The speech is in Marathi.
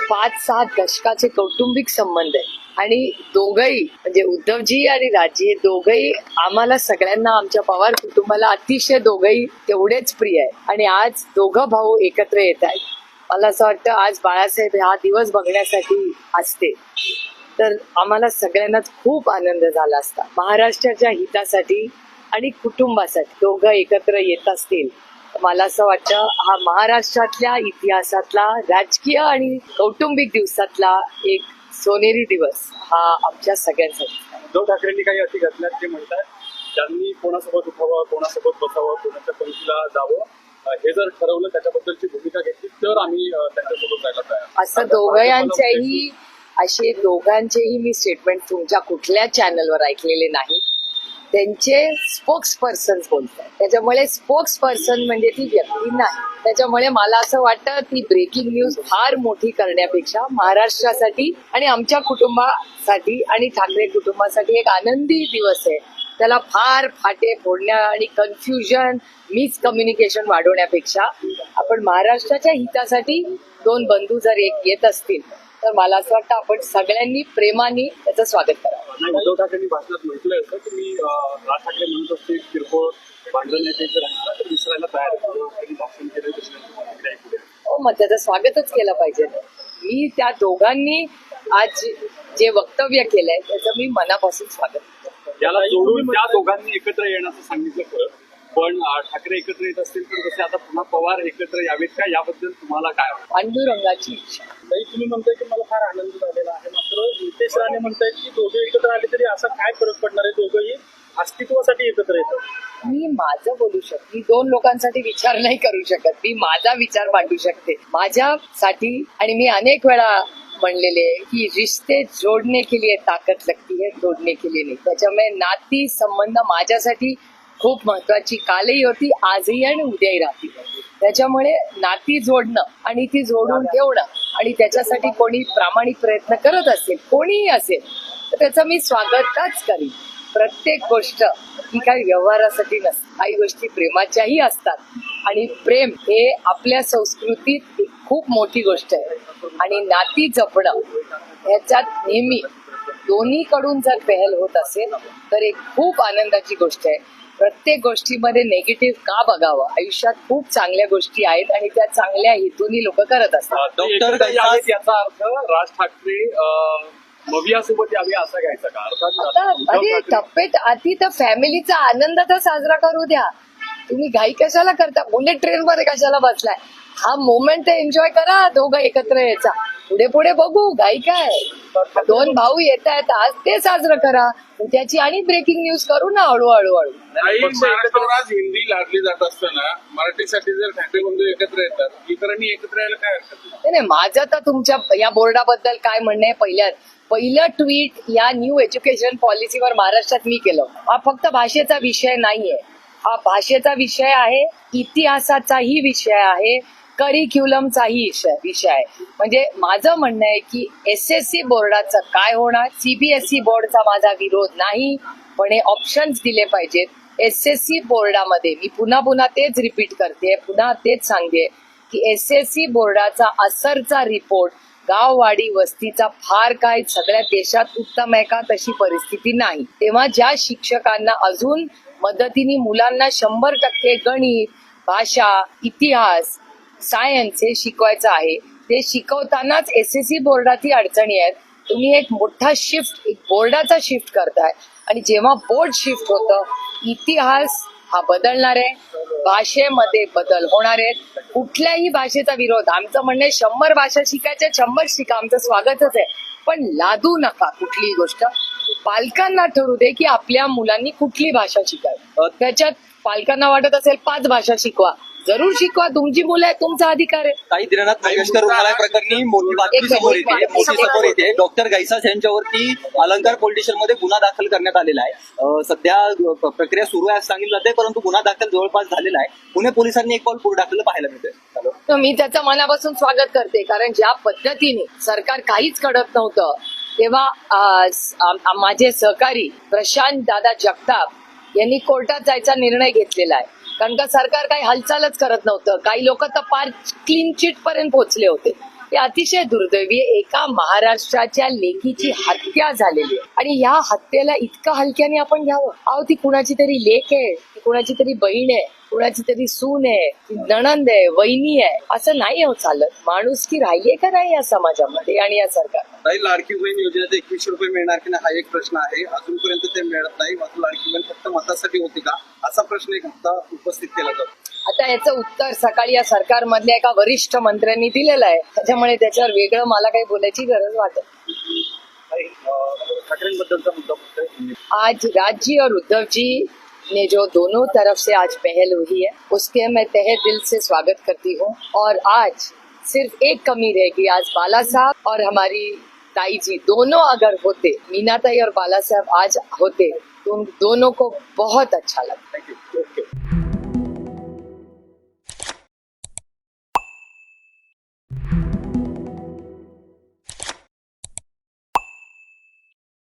पाच सात दशकाचे कौटुंबिक संबंध आहे आणि दोघही म्हणजे उद्धवजी आणि राजी हे दोघही आम्हाला सगळ्यांना आमच्या पवार कुटुंबाला अतिशय दोघही तेवढेच प्रिय आहे आणि आज दोघं भाऊ एकत्र येत आहेत. मला असं वाटतं आज बाळासाहेब हा दिवस बघण्यासाठी असते. तर आम्हाला सगळ्यांनाच खूप आनंद झाला असता. महाराष्ट्राच्या हितासाठी आणि कुटुंबासाठी दोघं एकत्र येत असतील. मला असं वाटतं हा महाराष्ट्रातल्या इतिहासातला राजकीय आणि कौटुंबिक दिवसातला एक सोनेरी दिवस हा आमच्या सगळ्यांसाठी. उद्धव ठाकरेंनी काही अटी घातल्यात ते म्हणतात त्यांनी कोणासोबत उठावं कोणासोबत बसावं कोणाच्या पंक्तीला जावं हे जर ठरवलं त्याच्याबद्दलची भूमिका घेतली तर आम्ही त्यांच्यासोबत जायला तयार. असं दोघांच्याही असे दोघांचेही मी स्टेटमेंट तुमच्या कुठल्या चॅनलवर ऐकलेले नाही. त्यांचे स्पोक्स पर्सन बोलतात त्याच्यामुळे स्पोक्स पर्सन म्हणजे ती व्यक्ती नाही. त्याच्यामुळे मला असं वाटतं ती ब्रेकिंग न्यूज फार मोठी करण्यापेक्षा महाराष्ट्रासाठी आणि आमच्या कुटुंबासाठी आणि ठाकरे कुटुंबासाठी एक आनंदी दिवस आहे. त्याला फार फाटे फोडण्या आणि कन्फ्युजन मिसकम्युनिकेशन वाढवण्यापेक्षा आपण महाराष्ट्राच्या हितासाठी दोन बंधू जर एक येत असतील तर मला असं वाटतं आपण सगळ्यांनी प्रेमाने त्याचं स्वागत करावं. उद्धव ठाकरेंनी भाषणात म्हटलंय असं की मी अं, राज ठाकरे म्हणत असते किरकोळ भांडण तर विसरायला तयार भाषण केलं दुसऱ्यांची. हो मग त्याचं स्वागतच केलं पाहिजे. मी त्या दोघांनी आज जे वक्तव्य केलंय त्याचं मी मनापासून स्वागत करते. याला जोडून त्या दोघांनी एकत्र येण्याचं सांगितलं खरं पण ठाकरे एकत्र येत असतील तर तसे आता पुन्हा पवार एकत्र यावेत का? याबद्दल तुम्हाला काय वाटतं? पांडुरंगाची इच्छा. तुम्ही म्हणताय की मला फार आनंद झालेला आहे. नितेश राणे म्हणताय की दोघे एकत्र आले तरी असा काय फरक पडणार आहे? दोघंही अस्तित्वासाठी एकत्र येतात. मी माझं बोलू शकते. मी दोन लोकांसाठी विचार नाही करू शकत. मी माझा विचार मांडू शकते. माझ्यासाठी आणि मी अनेक वेळा म्हणलेले की रिश्ते जोडणे के लिए ताकद लगती है तोडणे के लिए नाही. त्याच्यामुळे नाती संबंध माझ्यासाठी खूप महत्वाची. कालही होती आजही आणि उद्याही राहतील. त्याच्यामुळे नाती जोडणं आणि ती जोडून ठेवणं आणि त्याच्यासाठी कोणी प्रामाणिक प्रयत्न करत असेल कोणीही असेल तर त्याचं मी स्वागतच करीन. प्रत्येक गोष्ट ही काही व्यवहारासाठी नसते. काही गोष्टी प्रेमाच्याही असतात. आणि प्रेम हे आपल्या संस्कृतीत एक खूप मोठी गोष्ट आहे. आणि नाती जपणं ह्याच्यात नेहमी दोन्हीकडून जर पहल होत असेल तर एक खूप आनंदाची गोष्ट आहे. प्रत्येक गोष्टीमध्ये नेगेटिव्ह का बघावं? आयुष्यात खूप चांगल्या गोष्टी आहेत आणि त्या चांगल्या हेतूनी लोक करत असतात. यावेत याचा अर्थ राज ठाकरे अं, मवियासोबत यावे असा घ्यायचा का? अर्थात अरे टप्पेत आधी तर फॅमिलीचा आनंद तर साजरा करू द्या. तुम्ही घाई कशाला करता? बुलेट ट्रेन मध्ये कशाला बसलाय? हा मोमेंट एन्जॉय करा दोघं एकत्र यायचा. पुढे पुढे बघू घाई काय? दोन भाऊ येत आहेत आज ते साजरं करा. उद्याची आणि ब्रेकिंग न्यूज करू ना हळूहळू हळू काही महाराष्ट्रावर आज हिंदी लादली जात असताना मराठीसाठी जर ठाकरे बंधू एकत्र येतात इतरांनी एकत्र यायला काय हरकत नाही? नाही नाही, माझं तर तुमच्या या बोर्डाबद्दल काय म्हणणं आहे पहिल्या पहिलं ट्विट या न्यू एज्युकेशन पॉलिसीवर महाराष्ट्रात मी केलं. हा फक्त भाषेचा विषय नाहीये. हा भाषेचा विषय आहे इतिहासाचाही विषय आहे. करिक्युलमचाही विषय विषय आहे. म्हणजे माझं म्हणणं आहे की एस एस सी बोर्डाचं काय होणार? सीबीएसई बोर्डचा माझा विरोध नाही पण हे ऑप्शन्स दिले पाहिजेत. एस एस सी बोर्डामध्ये मी पुन्हा पुन्हा तेच रिपीट करते पुन्हा तेच सांगते की एस एस सी बोर्डाचा असरचा रिपोर्ट गाववाडी वस्तीचा फार काय सगळ्या देशात उत्तम आहे का तशी परिस्थिती नाही. तेव्हा ज्या शिक्षकांना अजून मदतीने मुलांना शंभर टक्के गणित भाषा इतिहास सायन्स हे शिकवायचं आहे. ते शिकवतानाच एस एस सी बोर्डाची अडचणी आहेत. तुम्ही एक मोठा शिफ्ट एक बोर्डाचा शिफ्ट करताय. आणि जेव्हा बोर्ड शिफ्ट होतं इतिहास हा बदलणार आहे. भाषेमध्ये बदल होणार आहेत. कुठल्याही भाषेचा विरोध आमचं म्हणणं शंभर भाषा शिकायच्या शंभर शिका. आमचं स्वागतच आहे. पण लादू नका कुठलीही गोष्ट. पालकांना ठरू दे की आपल्या मुलांनी कुठली भाषा शिकावी. त्याच्यात पालकांना वाटत असेल पाच भाषा शिकवा. जरूर शिकवा. तुमची मुलं आहे तुमचा अधिकार आहे. काही दिनानाथ मंगेशकर रुग्णालय प्रकरणी. मोठी बातमी समोर येते. मोठी समोर येते. डॉक्टर गैसास यांच्यावरती अलंकार पोलीस स्टेशनमध्ये गुन्हा दाखल करण्यात आलेला आहे. सध्या प्रक्रिया सुरू आहे असं सांगितलं जाते परंतु गुन्हा दाखल जवळपास झालेला आहे. पुणे पोलिसांनी एक पाऊल पुढे टाकलेलं पाहायला मिळतंय. तर मी त्याचं मनापासून स्वागत करते. कारण ज्या पद्धतीने सरकार काहीच करत नव्हतं तेव्हा माझे सहकारी प्रशांत दादा जगताप यांनी कोर्टात जायचा निर्णय घेतलेला आहे. कारण का सरकार काही हालचालच करत नव्हतं. काही लोक तर पार क्लीन चिट पर्यंत पोहोचले होते. हे अतिशय दुर्दैवी एका महाराष्ट्राच्या लेखीची हत्या झालेली आहे. आणि या हत्येला इतकं हलक्याने आपण घ्यावं. अहो ती कुणाची तरी लेख आहे. ती कुणाची तरी बहीण आहे. कुणाची तरी सून आहे ती नणंद आहे वहिनी आहे असं नाही हो चालत. माणूस की राहिलीये का नाही या समाजामध्ये आणि या सरकार काही लाडकी बहीण योजनेचे एकवीसशे रुपये मिळणार की नाही हा एक प्रश्न आहे. अजूनपर्यंत ते मिळत नाही. मात्र लाडकी बहीण फक्त मतासाठी होती का? असा प्रश्न एक आता उपस्थित केला जातो. आता याचं उत्तर सकाळी या सरकारमधल्या एका वरिष्ठ मंत्र्यांनी दिलेलं आहे. त्याच्यामुळे त्याच्यावर वेगळं मला काही बोलायची गरज वाटत नाही. आज राज्य और उद्धव जी ने जो दोनों तरफ़ से आज पहल हुई है, उसके मैं तहे दिल से स्वागत करती हूँ। और आज सिर्फ़ एक कमी रहेगी, आज बाला साहब और हमारी ताई जी दोनों अगर होते, मीना ताई और बाला साहब आज होते तो उन दोनों को बहुत अच्छा लगता थँक्यू